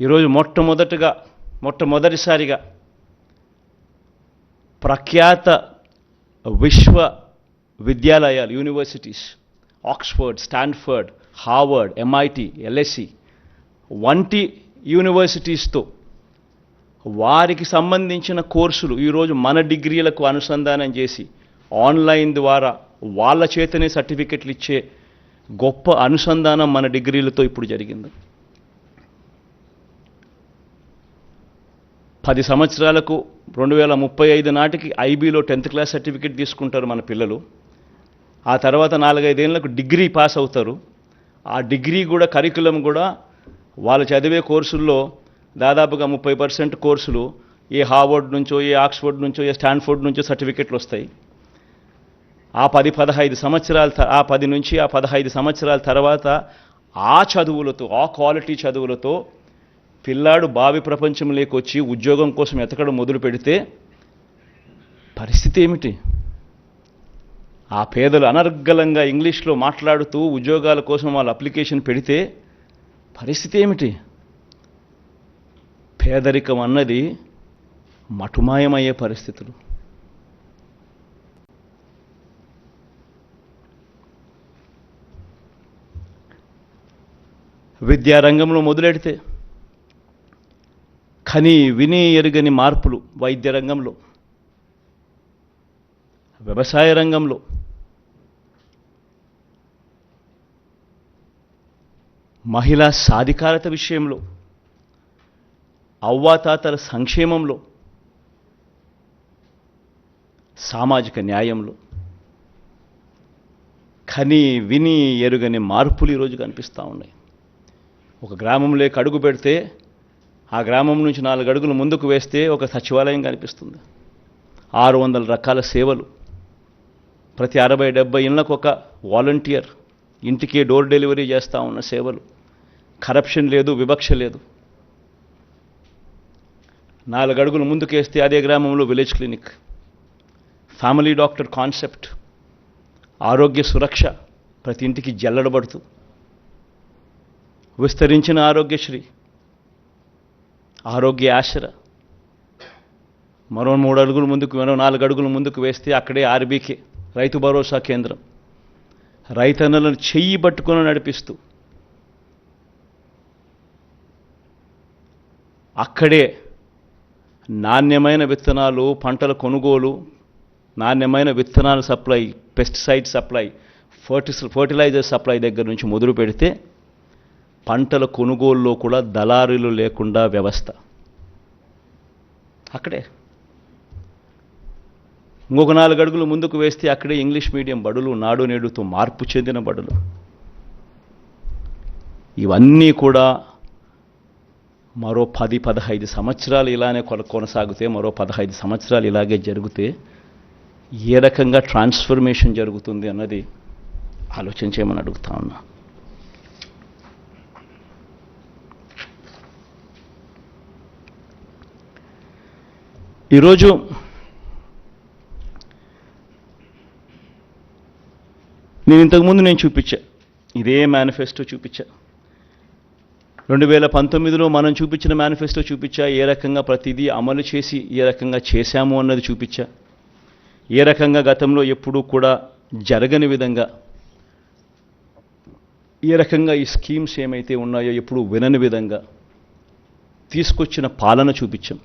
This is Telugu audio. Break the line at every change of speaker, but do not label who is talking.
ఈరోజు మొట్టమొదటగా మొట్టమొదటిసారిగా ప్రఖ్యాత విశ్వ విద్యాలయాలు universities Oxford Stanford Harvard MIT LSC వంటి యూనివర్సిటీస్తో వారికి సంబంధించిన కోర్సులు ఈరోజు మన డిగ్రీలకు అనుసంధానం చేసి ఆన్లైన్ ద్వారా వాళ్ళ చేతనే సర్టిఫికెట్లు ఇచ్చే గొప్ప అనుసంధానం మన డిగ్రీలతో ఇప్పుడు జరిగింది. పది సంవత్సరాలకు రెండు వేల ముప్పై ఐదు నాటికి ఐబీలో టెన్త్ క్లాస్ సర్టిఫికేట్ తీసుకుంటారు మన పిల్లలు. ఆ తర్వాత నాలుగైదేళ్ళకు డిగ్రీ పాస్ అవుతారు. ఆ డిగ్రీ కూడా కరికులం కూడా వాళ్ళు చదివే కోర్సుల్లో దాదాపుగా ముప్పై పర్సెంట్ కోర్సులు ఏ హార్వర్డ్ నుంచో ఏ ఆక్స్ఫర్డ్ నుంచో ఏ స్టాన్ఫోర్డ్ నుంచో సర్టిఫికెట్లు వస్తాయి. ఆ పది పదహైదు సంవత్సరాల ఆ పది నుంచి ఆ పదహైదు సంవత్సరాల తర్వాత ఆ చదువులతో ఆ క్వాలిటీ చదువులతో పిల్లాడు బావి ప్రపంచంలోకి వచ్చి ఉద్యోగం కోసం ఎతకడం మొదలు పెడితే పరిస్థితి ఏమిటి? ఆ పేదలు అనర్గళంగా ఇంగ్లీష్లో మాట్లాడుతూ ఉద్యోగాల కోసం వాళ్ళు అప్లికేషన్ పెడితే పరిస్థితి ఏమిటి? పేదరికం అన్నది మటుమాయమయ్యే పరిస్థితులు. విద్యారంగంలో మొదలెడితే కని విని ఎరుగని మార్పులు వైద్య రంగంలో వ్యవసాయ రంగంలో. మహిళా సాధికారత విషయంలో అవ్వాతాతల సంక్షేమంలో సామాజిక న్యాయంలో. కని విని ఎరుగని మార్పులు ఈరోజు కనిపిస్తూ ఉన్నాయి. ఒక గ్రామంలోకి అడుగు పెడితే ఆ గ్రామం నుంచి నాలుగు అడుగులు ముందుకు వేస్తే ఒక సచివాలయం కనిపిస్తుంది. ఆరు వందల రకాల సేవలు. ప్రతి అరవై డెబ్బై ఇళ్ళకు ఒక వాలంటీర్. ఇంటికి డోర్ డెలివరీ చేస్తూ ఉన్న సేవలు. కరప్షన్ లేదు వివక్ష లేదు. నాలుగు అడుగులు ముందుకేస్తే అదే గ్రామంలో village clinic. Family doctor concept. ఆరోగ్య సురక్ష ప్రతి ఇంటికి జల్లడబడుతూ. విస్తరించిన ఆరోగ్యశ్రీ. ఆరోగ్య ఆశర. మరో మూడు అడుగులు ముందుకు మరో నాలుగు అడుగులు ముందుకు వేస్తే అక్కడే ఆర్బీకే రైతు భరోసా కేంద్రం. రైతన్నలను చెయ్యి పట్టుకొని నడిపిస్తూ అక్కడే నాణ్యమైన విత్తనాలు పంటల కొనుగోలు నాణ్యమైన విత్తనాల supply pesticide supply fertis fertiliser supply దగ్గర నుంచి మొదలు పెడితే పంటల కొనుగోలులో కూడా దళారులు లేకుండా వ్యవస్థ. అక్కడే. ఇంకొక నాలుగు అడుగులు ముందుకు వేస్తే అక్కడే ఇంగ్లీష్ మీడియం బడులు నాడు నేడుతో మార్పు చెందిన బడులు. ఇవన్నీ కూడా మరో పది పదహైదు సంవత్సరాలు ఇలానే కొన- కొనసాగితే మరో పదహైదు సంవత్సరాలు ఇలాగే జరిగితే ఏ రకంగా ట్రాన్స్ఫర్మేషన్ జరుగుతుంది అన్నది ఆలోచించేయమని అడుగుతా ఉన్నా. ఈరోజు నేను ఇంతకుముందు నేను చూపించా ఇదే మేనిఫెస్టో చూపించా. రెండు వేల పంతొమ్మిదిలో మనం చూపించిన మేనిఫెస్టో చూపించా ఏ రకంగా ప్రతిదీ అమలు చేసి ఏ రకంగా చేశాము అన్నది చూపించా. ఏ రకంగా గతంలో ఎప్పుడూ కూడా జరగని విధంగా ఏ రకంగా ఈ స్కీమ్స్ ఏమైతే ఉన్నాయో ఎప్పుడు వినని విధంగా తీసుకొచ్చిన పాలన చూపించాం.